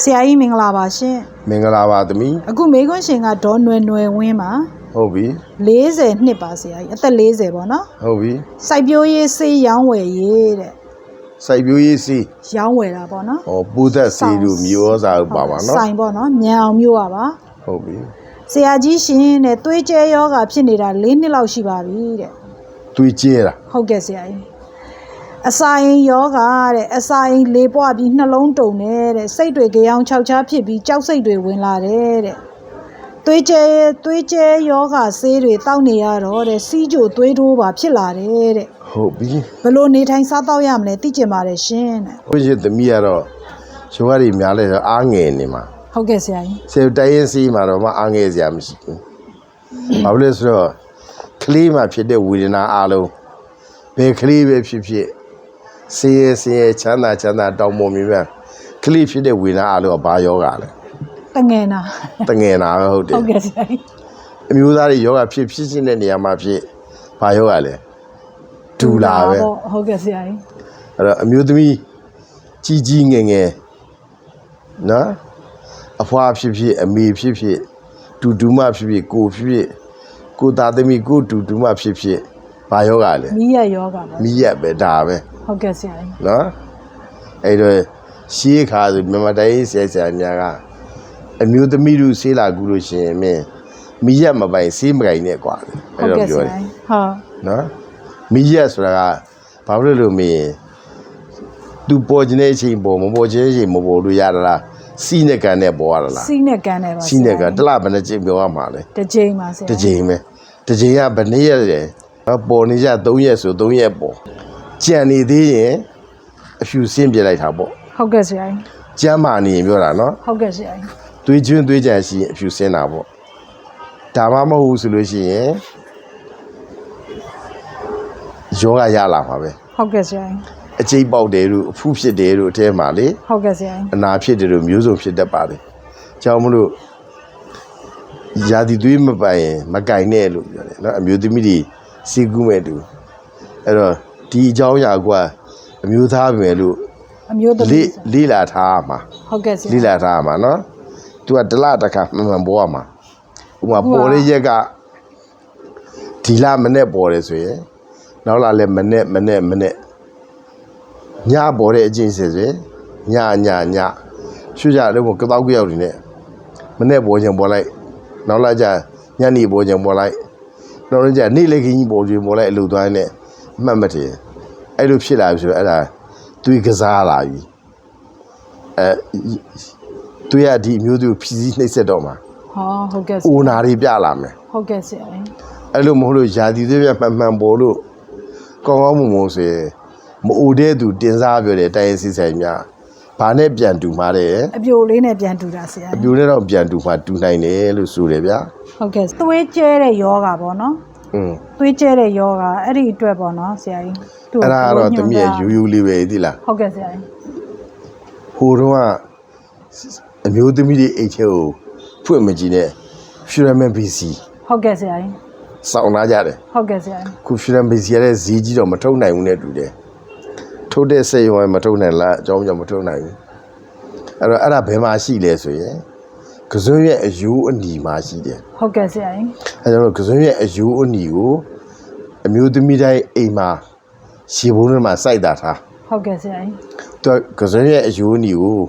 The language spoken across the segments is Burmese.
ဆရာကြီးမင်္ဂလာပါရှင်မင်္ဂလာပါသမီးအခုမေခွန်းရှင်ကဒေါ်နွယ်နွယ်ဝင်းပါဟုတ်ပြီ40နှစ်ပါဆရာကြီးအသက်40ပေါ့နော်ဟုတ်ပြီစိုက်ပျိုးရေးစေးရောင်းဝယ်ရေးတဲ့စိုက်ပျိုးရေးစီးရောင်းဝယ်တာပေါ့နော်ဟောပူသက်စီတို့မျိုးဩဇာတို့ပါပါနော်ဆိုင်ပေါ့နော်မြန်အောင်မျိုးပါပါဟုတ်ပြီဆရာကြီးရှင်တဲ့သွေးကြဲယောဂဖြစ်နေတာ၄နှစ်လောက်ရှိပါပြီတဲ့သွေးကျဲတာဟုတ်ကဲ့ဆရာကြီး အစာရင်ယောဂတဲ့အစာရင်လေပွားပြီးနှလုံးတုန်နေတဲ့စိတ်တွေကြောင်ခြောက်ခြားဖြစ်ပြီးကြောက်စိတ်တွေဝင်လာတယ်တဲ့သွေးကြဲသွေးကြဲယောဂဆေးတွေတောက်နေရတော့တဲ့စီးကြိုသွေးတိုးပါဖြစ်လာတယ်တဲ့ဟုတ်ပြီဘလို့နေထိုင်စားတော့ရမလဲသိကျင်ပါတယ်ရှင်တဲ့ဘုရားသမီးကတော့ယောဂတွေများလဲတော့အားငယ်နေမှာဟုတ်ကဲ့ဆရာကြီးဆယ်တိုင်းရင်စီးမှာတော့မအားငယ်စရာမရှိဘူးဘာလို့လဲဆိုတော့ကလေးမှာဖြစ်တဲ့ဝေဒနာအလုံးဘယ်ကလေးပဲဖြစ်ဖြစ် ဆင်းရဲဆင်းရဲချမ်းသာချမ်းသာတောင်းပေါ်မြင်မြန်ကလေးဖြစ်တဲ့ဝေဒနာအလုံးကဘာယောဂလဲတငယ်နာတငယ်နာပဲဟုတ်တယ်ဟုတ်ကဲ့ဆရာကြီးအမျိုးသားတွေယောဂဖြစ်ဖြစ်ချင်းတဲ့နေရာမှာဖြစ်ဘာယောဂလဲဒူလာပဲဟုတ်ကဲ့ဆရာကြီးအဲ့တော့အမျိုးသမီးကြီးကြီးငယ်ငယ်နော်အဖွားဖြစ်ဖြစ်အမေဖြစ်ဖြစ်တူတူမဖြစ်ဖြစ်ကိုဖြစ်ဖြစ်ကိုသားသမီးကိုတူတူမဖြစ်ဖြစ်ဘာယောဂလဲမီးရယောဂပါမိရက်ပဲဒါပဲ ဟုတ်ကဲ့ဆရာကြီးနော်အဲ့တော့ရှေးခါဆိုမြန်မာတိုင်းဆရာဆရာများကအမျိုးသမီးတို့ဆေးလာကူလို့ရှိရင်မင်းမိရက်မပိုင်ဆေးမကိုင်နဲ့ကွာအဲ့တော့ပြောတယ်ဟုတ်နော်မိရက်ဆိုတာကဘာလို့လို့မင်းသူပေါ်ခြင်းတဲ့အချိန်ပေါ်မပေါ်ခြင်းအချိန်မပေါ်လို့ရတာလားစီးနဲ့ကန်နဲ့ပေါ်ရတာလားစီးနဲ့ကန်နဲ့ပါစီးနဲ့ကန်တလဘယ်နှချိန်ပြောရမှာလဲတစ်ချိန်ပါဆရာတစ်ချိန်ပဲတစ်ချိန်ကဘယ်နှစ်ရက်လဲပေါ်နေကြ3ရက်ဆို3ရက်ပေါ် ကြံနေသေးရင်အဖြူစင်းပြလိုက်တာပေါ့ဟုတ်ကဲ့ဆရာကြီးကျမ်းမာနေရင်ပြောတာနော်ဟုတ်ကဲ့ဆရာကြီးသွေးကျွင်းသွေးကြံရှိရင်အဖြူစင်းတာပေါ့ဒါမှမဟုတ်ဘူးဆိုလို့ရှိရင်ယောဂရလာမှာပဲဟုတ်ကဲ့ဆရာကြီးအကျိတ်ပေါက်တယ်လို့အဖူးဖြစ်တယ်လို့အထဲမှာလေဟုတ်ကဲ့ဆရာကြီးအနာဖြစ်တယ်လို့မျိုးစုံဖြစ်တတ်ပါတယ်ကြောင့်မလို့ယာဒီသွေးမပိုင်ရင်မကင်နဲ့လို့ပြောတယ်နော်အမျိုးသမီးတွေစီကူးမဲ့တူအဲ့တော့ ဒီအကြောင်းအရာကအမျိုးသားပဲလို့အမျိုးသမီးလေးလေးလာထားရမှာဟုတ်ကဲ့ဆရာလိလာထားရမှာနော်။ तू ကတစ်လတစ်ခါမှန်မှန်ပေါ်ရမှာ။ဥပမာပေါ်တဲ့ရက်ကဒီလမနဲ့ပေါ်တယ်ဆိုရင်နောက်လာလဲမနဲ့မနဲ့မနဲ့ညပေါ်တဲ့အချင်းစစ်ဆိုရင်ညညညရွှေကြတော့ကတောက်ကြောက်နေနဲ့မနဲ့ပေါ်ခြင်းပေါ်လိုက်နောက်လာကြညနေပေါ်ခြင်းပေါ်လိုက်နောက်လာကြနေ့လေခင်းကြီးပေါ်ခြင်းပေါ်လိုက်အလုပ်သွားနေမှတ်မထင် အဲ့လိုဖြစ်လာပြီဆိုတော့အဲ့ဒါသူကစားလာပြီအဲသူရဒီအမျိုးသူဖြီးစည်းနှိပ်စက်တော့မှာဟောဟုတ်ကဲ့ဆအိုရာနာတွေပြလာမယ်ဟုတ်ကဲ့ဆရာကြီးအဲ့လိုမဟုတ်လို့ယာတီတွေပြမှန်မှန်ပေါ်လို့ကောင်းကောင်းမွန်မွန်ဆိုရင်မအိုတဲ့သူတင်စားပြောတယ်တိုင်းရင်းစီဆိုင်များဘာနဲ့ပြန်တူမှာတဲ့အပြိုလေးနဲ့ပြန်တူတာဆရာအပြိုနဲ့တော့ပြန်တူမှာတူနိုင်တယ်လို့ဆိုတယ်ဗျာဟုတ်ကဲ့သွေးကျဲတဲ့ယောဂပေါ့နော် อืม သွေးကျဲတဲ့ယောဂအဲ့ဒီအတွက်ပေါ့နော်ဆရာကြီးသူ့အဲ့ဒါကတော့ကိုတမီးရဲ့ယူယူလေးပဲသိလားဟုတ်ကဲ့ဆရာကြီးဟိုတော့ကအမျိုးသမီးတွေအိတ်ထဲကိုဖွင့်မကြည့်နဲ့ Furaman BC ဟုတ်ကဲ့ဆရာကြီးစောင်းလာကြတယ်ဟုတ်ကဲ့ဆရာကြီးခုဖီရန်ဘေးစီရတဲ့ဈေးကြီးတော့မထုတ်နိုင်ဘူးနဲ့တူတယ်ထုတ်တဲ့စိတ်ရောမထုတ်နိုင်လားအကြောင်းကြောင့်မထုတ်နိုင်ဘူးအဲ့တော့အဲ့ဒါဘယ်မှာရှိလဲဆိုရင် ကစွန်းရဲ့အယူအနီမှာရှိတယ်ဟုတ်ကဲ့ဆရာကြီးအဲ့တော့ကစွန်းရဲ့အယူအနီကိုအမျိုးသမီးတိုင်းအိမ်မှာရှေဘုံထဲမှာစိုက်တာထားဟုတ်ကဲ့ဆရာကြီးသူကကစွန်းရဲ့အယူအနီကို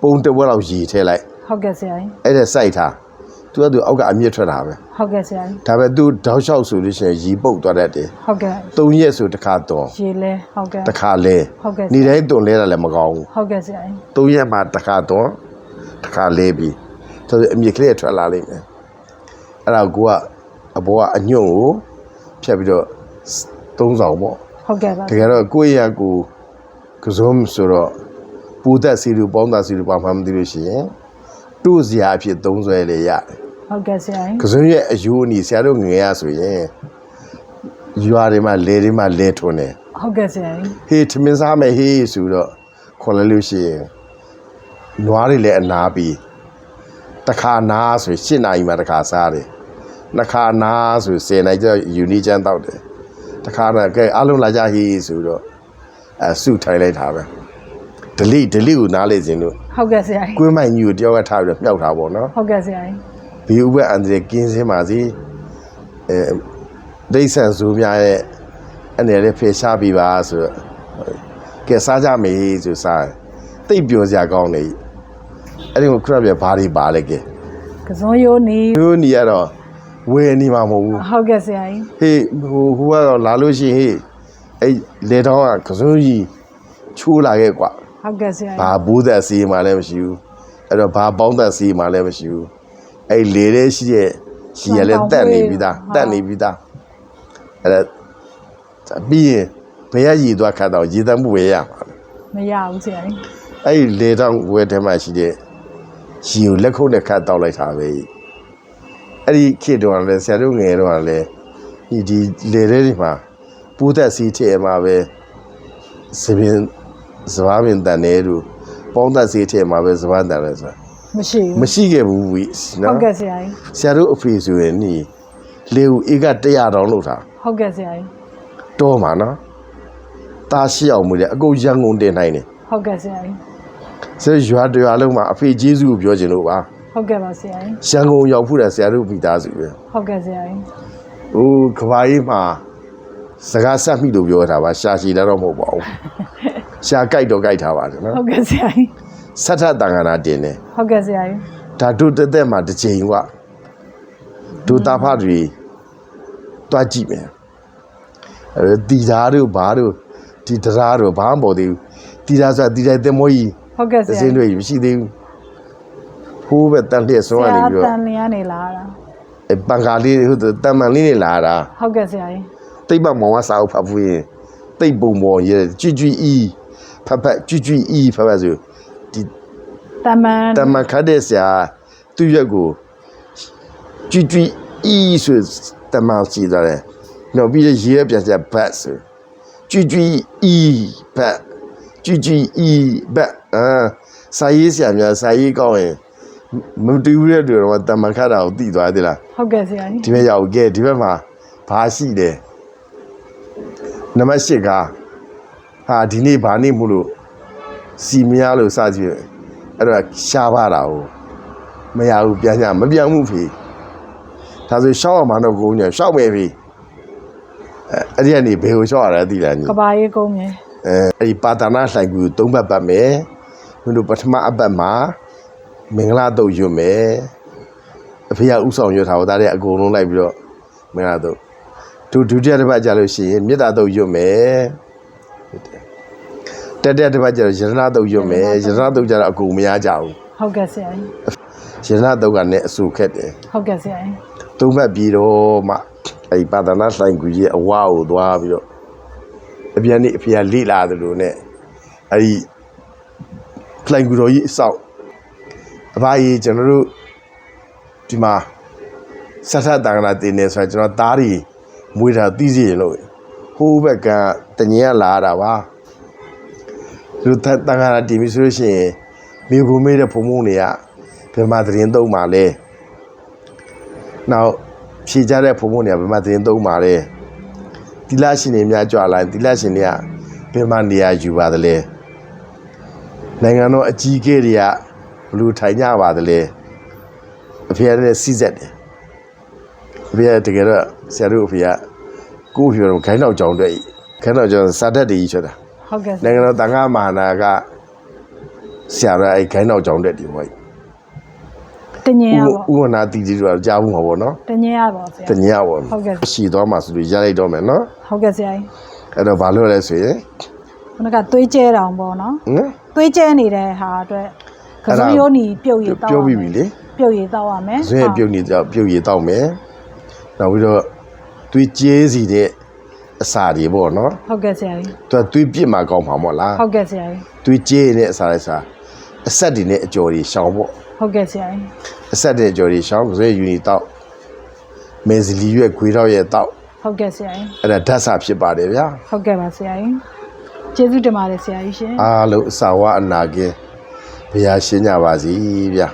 ပုံတစ်ဝက်လောက်ရေထည့်လိုက်ဟုတ်ကဲ့ဆရာကြီးအဲ့ဒါစိုက်ထားသူကသူအောက်ကအမြင့်ထွက်တာပဲဟုတ်ကဲ့ဆရာကြီးဒါပေမဲ့သူတောက်လျှောက်ဆိုလို့ရှိရင်ရေပုတ်သွားတတ်တယ်ဟုတ်ကဲ့၃ရက်ဆိုတစ်ခါတော့ရေလဲဟုတ်ကဲ့တစ်ခါလဲဟုတ်ကဲ့နေ့တိုင်းတွန်လဲတာလည်းမကောင်းဘူးဟုတ်ကဲ့ဆရာကြီးသုံးရက်မှတစ်ခါတွန်တစ်ခါလဲပြီး ဆိုတော့အမြင့်ကလေးထွက်လာလိမ့်မယ်အဲ့ဒါကိုကအဘောကအညွန့်ကိုဖြတ်ပြီးတော့သုံးဆောင်ပေါ့ဟုတ်ကဲ့ပါတကယ်တော့ကိုယ့်ရဲ့ကိုကစုံဆိုတော့ပူသက်စီလူပေါင်းသားစီလူပါမှမသိလို့ရှိရင်တို့စရာအဖြစ်သုံးဆွဲလေရတယ်ဟုတ်ကဲ့ဆရာကြီးကစုံရဲ့အယူအနီဆရာတို့ငယ်ရဆိုရင်ရွာတွေမှာလေတွေမှာလဲထွန်းတယ်ဟုတ်ကဲ့ဆရာကြီးဟေးထမင်းစားမယ်ဟေးဆိုတော့ခေါ်လိုက်လို့ရှိရင်နွားတွေလည်းအနာပြီး တစ်ခါနာဆိုရင်၈နာရီမှတစ်ခါစားတယ်နှစ်ခါနာဆို10နာရီကျတော့ယူနီချမ်းတောက်တယ်တစ်ခါတော့ကဲအားလုံးလာကြဟေးဆိုတော့အဲစုထိုင်လိုက်တာပဲဒလိဒလိကိုနားလေခြင်းလို့ဟုတ်ကဲ့ဆရာကြီးကွင်းမိုင်ကြီးကိုတယောက်ကထားပြီးတော့မြှောက်တာပေါ့နော်ဟုတ်ကဲ့ဆရာကြီးဘီဥပအန္တရာယ်ကင်းစင်းပါစေအဲဒိဋ္ဌံဇူများရဲ့အနေနဲ့ဖေရှားပြီးပါဆိုတော့ကဲစားကြမေးဆိုစားတယ်တိတ်ပြောစရာကောင်းနေ အဲ့ဒီကိုခရပြဘာတွေပါလဲကဲကစုံရိုးနီတို့နေရတော့ဝယ်နေမှာမဟုတ်ဘူးဟုတ်ကဲ့ဆရာကြီးဟေးဟိုဟိုကတော့လာလို့ရှိရင်ဟေးအဲ့လေတောင်းကကစုံကြီးချိုးလာခဲ့ကွာဟုတ်ကဲ့ဆရာကြီးဘာဘူးသက်စီမှလည်းမရှိဘူးအဲ့တော့ဘာပေါင်းသက်စီမှလည်းမရှိဘူးအဲ့လေတဲ့ရှိရဲ့ရှိရလဲတက်နေပြီးသားတက်နေပြီးသားအဲ့ဒါပြီးရင်ဘယ်ရရည်သွားခတ်တော့ရည်တမ်းမှုပဲရမှာမရဘူးဆရာကြီးအဲ့ဒီလေတောင်းဝဲထဲမှာရှိတဲ့ ရှိကိုလက်ခုပ်နဲ့ခတ်တောက်လိုက်တာပဲအဲ့ဒီခေတ်တော့လည်းဆရာတို့ငယ်တော့လည်းဒီဒီလေတဲ့တွေမှာပူသက်စီထဲမှာပဲစပင်းစဘာမင်းတန်နေတို့ပေါင်းသက်စီထဲမှာပဲစဘာတန်လဲဆိုမရှိဘူးမရှိခဲ့ဘူးဝီဟုတ်နော်ကဲ့ဆရာကြီးဆရာတို့အဖေဆိုရင်နီလေဦးအေက100တောင်းလို့ထားဟုတ်ကဲ့ဆရာကြီးတော့မှာနော်တာရှိအောင်မူတယ်အကုန်ရန်ကုန်တင်နိုင်တယ်ဟုတ်ကဲ့ဆရာကြီး ဆရာရွာတရွာလုံးမှာအဖေကျေးဇူးကိုပြောချင်လို့ပါဟုတ်ကဲ့ပါဆရာကြီးရန်ကုန်ရောက်ဖို့တဲ့ဆရာတို့မိသားစုပဲဟုတ်ကဲ့ဆရာကြီးဟိုကဘာကြီးမှာစကားဆက်မိလို့ပြောတာပါရှာရှည်လည်းတော့မဟုတ်ပါဘူးရှာကြိုက်တော့ကြိုက်ထားပါတယ်နော်ဟုတ်ကဲ့ဆရာကြီးဆက်ထတန်ခါနာတင်တယ်ဟုတ်ကဲ့ဆရာကြီးဒါတို့တက်တက်မှာတစ်ချိန်ကတို့တာဖတွေတွားကြည့်မယ်အဲတီဓာတို့ဘာတို့ဒီတရားတို့ဘာမှမပေါ်သေးဘူးတီဓာဆိုတာတီဓာတင်မောကြီး ဟုတ်ကဲ့ဆသရာစင်းကြီးတွေမရှိသေးဘူးဖိုးပဲတန်လျက်ဆဆုံးရရာနေပြီးတတော့န်လျားနေလာတာအဲပန်ကားလေးဟုတ်တယ်တမန်လေးနေလာတာဟုတ်ကဲ့ဆရာကြီးတိတ်မမောင်ကစာအုပ်ဖတ်ဖို့ရင်တိတ်ပုံပေါ်ရဲကြွကြွအီဖတ်ဖတ်ကြွကြွအီဖတ်ဖတ်ဆိုဒီတမန်တမန်ခတ်တဲ့ဆရာသူ့ရက်ကိုကြွကြွအီဆိုတမန်စီသွားတယ်နောက်ပြီးတော့ရဲပြန်ချက်ဘတ်ဆိုကြွကြွအီဘတ်ကြွကြွအီဘတ် အာစာရေးဆရာများစာရေးကောင်းရင်မတူဘူးတဲ့တွေတော့တမန်ခတ်တာကိုတည်သွားသေးလားဟုတ်ကဲ့ဆရာကြီးဒီဘက်ရောက်ခဲ့ဒီဘက်မှာဘာရှိတယ်နံပါတ်၈ကဟာဒီနေ့ဘာနေ့မို့လို့စီမရလို့စကြည့်အဲ့တော့ရှားပါတာကိုမရဘူးပြန်ကြမပြန်ဘူးဖေဒါဆိုရှောက်အောင်မတော့ကိုညရှောက်မယ်ဖေအဲအဲ့ဒီကနေဘယ်ကိုရှောက်ရလဲသိလားညီကဘာရေးကုန်းမြေအဲအဲ့ဒီပါတာနာလှိုင်ကူသုံးဘတ်ပတ်မယ် ဘုတို့ပထမအပတ်မှာမင်္ဂလာတုတ်ရွတ်မယ်အဖေကဥဆောင်ရွတ်ထားတော့ဒါတွေအကုန်လုံးလိုက်ပြီးတော့မင်္ဂလာတုတ်ဒုဒုတိယတစ်ပတ်ကြာလို့ရှိရင်မေတ္တာတုတ်ရွတ်မယ်တက်တဲ့တစ်ပတ်ကြာတော့ယရဏတုတ်ရွတ်မယ်ယရဏတုတ်ကြတော့အကုန်မရကြဘူးဟုတ်ကဲ့ဆရာကြီးယရဏတုတ်ကလည်းအဆူခက်တယ်ဟုတ်ကဲ့ဆရာကြီးသုံးဘတ်ပြီးတော့မှအဲ့ဒီပါတာနာလှိုင်ကူရဲ့အဝါကိုသွားပြီးတော့အပြန်နေအဖေကလိလာတယ်လို့ ਨੇ အဲ့ဒီ လှိုင်ကူတော်ကြီးအဆောက်အဘကြီးကျွန်တော်တို့ဒီမှာစထတန်ခါတင်နေဆိုတော့ကျွန်တော်သားတွေမွေးတာသိစီရင်လို့ဟိုးဘက်ကတငင်းကလာတာပါသူတန်ခါတင်ပြီဆိုလို့ရှိရင်မိကူမေးတဲ့ဖုံဖုံတွေကဘယ်မှာသတင်းသုံးပါလဲနောက်ဖြေကြတဲ့ဖုံဖုံတွေကဘယ်မှာသတင်းသုံးပါလဲတိလရှင်တွေများကြွလာရင်တိလရှင်တွေကဘယ်မှာနေရာယူပါသလဲ နိုင်ငံတော်အကြီးအကဲတွေကဘယ်လူထိုင်ကြပါသလဲအဖေကလည်းစီးစက်တယ်အဖေကတကယ်တော့ဆရာတို့အဖေကကိုယ့်အဖေကတော့ခိုင်းတော့ကြောင်တွေ့ခိုင်းတော့ကြောင်စာတတ်တွေကြီးချွတ်တာဟုတ်ကဲ့ဆရာနိုင်ငံတော်တန်ခါမဟာနာကဆရာတော်အဲခိုင်းတော့ကြောင်တက်တယ်ဟောတညင်ရဥပါဥဝနာတီတီတို့ကကြားဘူးမှာပေါ့နော်တညင်ရပါဆရာတညရပါဟုတ်ကဲ့ရှိသွားမှာဆိုလို့ရလိုက်တော့မယ်နော်ဟုတ်ကဲ့ဆရာကြီးအဲ့တော့ဘာလို့လဲဆိုရင် ခုနကသွေးကျဲတောင်ပေါ့နော်ဟမ်သွေးကျဲနေတဲ့ဟာအတွက်ကစုံရိုးနီပြုတ်ရည်တောက်ပြောပြီးပြီလေပြုတ်ရည်တောက်ရမယ်ဇွဲပြုတ်နေတော့ပြုတ်ရည်တောက်မယ်နောက်ပြီးတော့သွေးကျေးစီတဲ့အစာတွေပေါ့နော်ဟုတ်ကဲ့ဆရာကြီးသူကသွေးပြစ်မှာကောင်းမှာမို့လားဟုတ်ကဲ့ဆရာကြီးသွေးကျေးနေတဲ့အစာလိုက်စားအဆက်တွေနဲ့အကျော်တွေရှောင်ပေါ့ဟုတ်ကဲ့ဆရာကြီးအဆက်တဲ့အကျော်တွေရှောင်ဇွဲယူနီတောက်မေဇလီရွက်ခွေတော့ရဲ့တောက်ဟုတ်ကဲ့ဆရာကြီးအဲ့ဒါဓာတ်စာဖြစ်ပါတယ်ဗျာဟုတ်ကဲ့ပါဆရာကြီး ကျေးဇူးတင်ပါတယ်ဆရာကြီးရှင် အားလုံးအစာဝအနာကင်းဘုရားရှင်းကြပါစီဗျာ